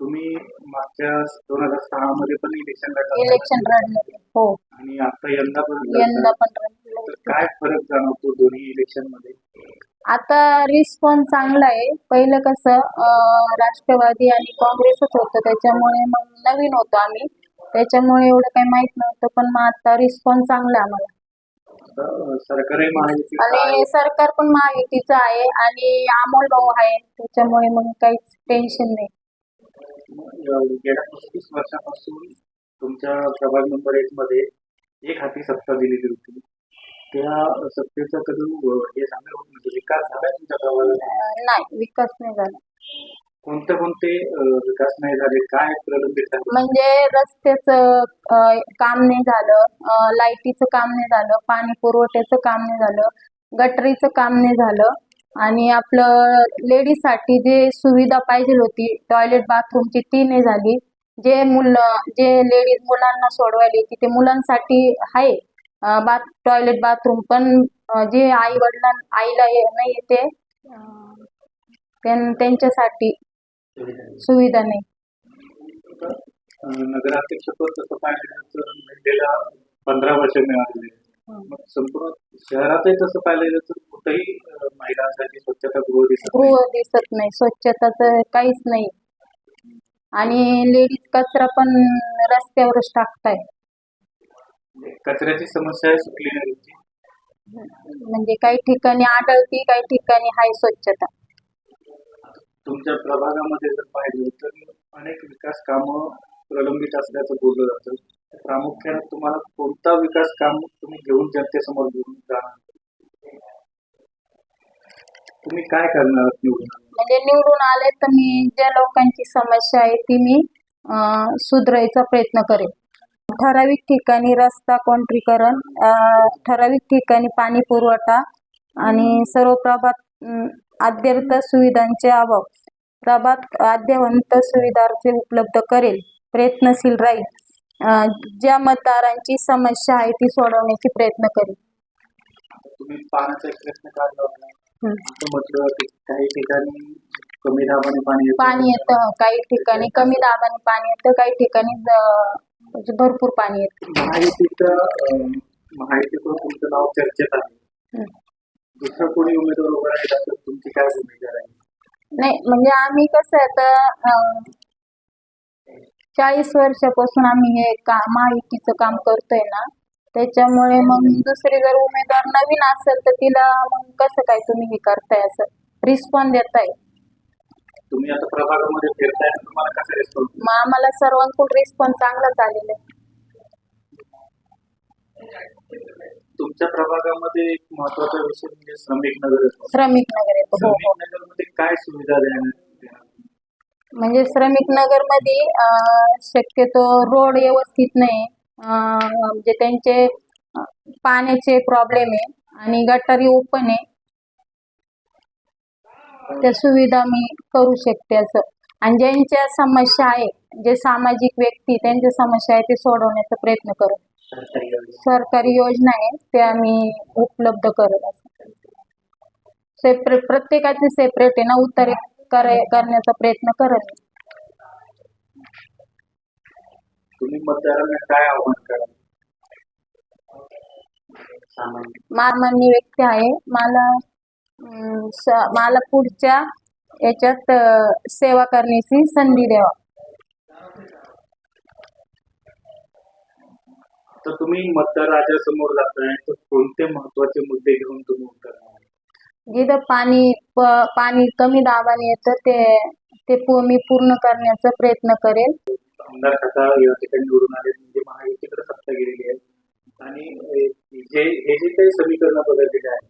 तुम्ही मागच्या दोन हजार सहा मध्ये पण इलेक्शन इलेक्शन लढले हो. आणि आता यंदा पण यंदा लढला. पण तर लढले. काय फरक जाणवतो दोन्ही इलेक्शनमध्ये? आता रिस्पॉन्स चांगला आहे. पहिलं कसं अं, राष्ट्रवादी आणि काँग्रेसच होतं. त्याच्यामुळे मग नवीन होतो आम्ही. त्याच्यामुळे एवढं काही माहीत नव्हतं पण मग आता रिस्पॉन्स चांगला आहे आम्हाला. सरकारही महायुतीचं आहे. आणि सरकार पण महायुतीचं आहे आणि अमोल भाऊ आहे त्याच्यामुळे मग काहीच टेन्शन नाही. मग, गेल्या पस्तीस वर्षापासून तुमच्या प्रभाग नंबर एक मध्ये एक हाती सत्ता दिलेली होती. त्या सत्तेचा कधी हे झालं म्हणजे विकास झाला तुमच्या प्रभागात अं, नाही विकास नाही झाला. कोणते कोणते विकास नाही झाले काय प्रलंबित आहे? म्हणजे रस्त्याचं काम नाही झालं लाईटीचं काम नाही झालं पाणी पुरवठ्याचं काम नाही झालं गटरीचं काम नाही झालं आणि आपलं लेडीजसाठी जे सुविधा पाहिजे होती टॉयलेट बाथरूमची ती नाही झाली. जे मुलं जे लेडीज मुलांना सोडवायला येते ते मुलांसाठी आहे. बाथ टॉयलेट बाथरूम पण जे आई वडिलां आईला नाही येते त्यांच्यासाठी सुविधा नाही. नगराध्यक्ष पद तसं पाहिलं महिलेला पंधरा वर्ष मिळालेली संपूर्ण शहरातही तसं पाहिलं तर कुठेही महिलांसाठी स्वच्छतागृह दिसत नाही. गृह दिसत नाही. स्वच्छताचं काहीच नाही. आणि लेडीज कचरा पण रस्त्यावरच टाकताय. म्हणजे कचऱ्याची समस्या सुटली नाही म्हणजे काही ठिकाणी आढळती काही ठिकाणी हाय स्वच्छता. तुमच्या प्रभागामध्ये जर पाहिलं तर अनेक विकास कामं प्रलंबित असल्याचं बोललं जातं. प्रामुख्याने तुम्हाला कोणता विकास काम तुम्ही घेऊन जनतेसमोर घेऊन जाणार? तुम्ही काय करणार निवडून? म्हणजे निवडून आले तर मी ज्या लोकांची समस्या आहे ती मी सुधरायचा सुधारायचा प्रयत्न करेन. ठराविक ठिकाणी रस्ता कॉन्ट्रीकरण ठराविक ठिकाणी पाणी पुरवठा आणि सर्व प्रभात अं, अद्ययावत सुविधांचे अभाव. प्रभात अद्ययावत सुविधांचे उपलब्ध करेल. प्रयत्नशील राहील. ज्या मतदारांची समस्या आहे ती सोडवण्याचे प्रयत्न करेल. तुम्ही पाण्याचा एक प्रश्न काढला होता. असं म्हटलं की काही ठिकाणी कमी दाबाने पाणी येतं. पाणी येतं काही ठिकाणी कमी दाबाने पाणी येतं काही ठिकाणी म्हणजे भरपूर पाणी येतं. महायुतीचं महायुतीकडून तुमचं नाव चर्चेत आहे. कोणी उमेदवार उभा राहिला तर तुमची काय भूमिका राहील? नाही म्हणजे आम्ही कसं आहे आता चाळीस वर्षापासून आम्ही हे का महायुतीचं काम करतोय ना त्याच्यामुळे मग दुसरी जर उमेदवार नवीन असेल तर तिला मग कसं काय तुम्ही हे करताय असं रिस्पॉन्स देताय? तुम्ही आता प्रभागामध्ये फिरताय तुम्हाला कसा रिस्पॉन्स मग आम्हाला सर्वांकडून रिस्पॉन्स चांगला झालेला आहे. तुमच्या प्रभागामध्ये एक महत्त्वाचा विषय म्हणजे श्रमिक नगर आहे. श्रमिक नगर येतो हो हो. श्रमिक नगरमध्ये काय सुविधा देण्यात? म्हणजे श्रमिक नगरमध्ये शक्यतो रोड व्यवस्थित नाही. अं, म्हणजे त्यांचे अं, पाण्याचे प्रॉब्लेम आहे आणि गटारी ओपन आहे. त्या सुविधा मी करू शकते असं. आणि ज्यांच्या समस्या आहे जे सामाजिक व्यक्ती त्यांच्या समस्या आहे ते सोडवण्याचा प्रयत्न करू. सरकारी योजना. आहे त्या मी उपलब्ध करेल असं सेपरेट प्रत्येकाचे सेपरेट आहे ना उत्तर करण्याचा प्रयत्न करेल मी. तुम्ही मतदारांना काय आव्हान व्यक्ती आहे. मला मला पुढच्या याच्यात सेवा करण्याची संधी द्यावा. तर तुम्ही मतदाराच्या समोर जाताय तर कोणते महत्त्वाचे मुद्दे घेऊन तुम्ही उतरणार जिथं पाणी प- पाणी कमी दाबाने येतं ते ते पू- मी पूर्ण करण्याचा प्रयत्न करेल. आमदार खताळ या ठिकाणी निवडून आले म्हणजे महायुतीकडे सत्ता गेलेली आहे. आणि अ, जे हे जे काही समीकरण बदललेले आहे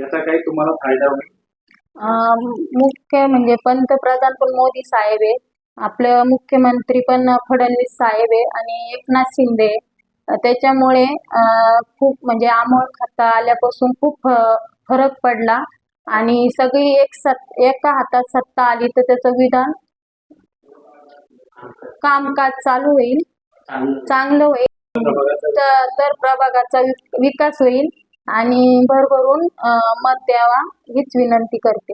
याचा काही तुम्हाला फायदा होईल? अं, मुख्य म्हणजे पंतप्रधान पण मोदी साहेब आहे. आपलं मुख्यमंत्री पण फडणवीस साहेब आहे आणि एकनाथ शिंदे आहे. त्याच्यामुळे खूप म्हणजे आमोळ खाता आल्यापासून खूप फरक पडला. आणि सगळी एक सत एका हातात सत्ता आली तर त्याचं विधान कामकाज चालू होईल. चांगलं होईल. तर प्रभागाचा विकास होईल. आणि भरभरून मत द्यावा हीच विनंती करते.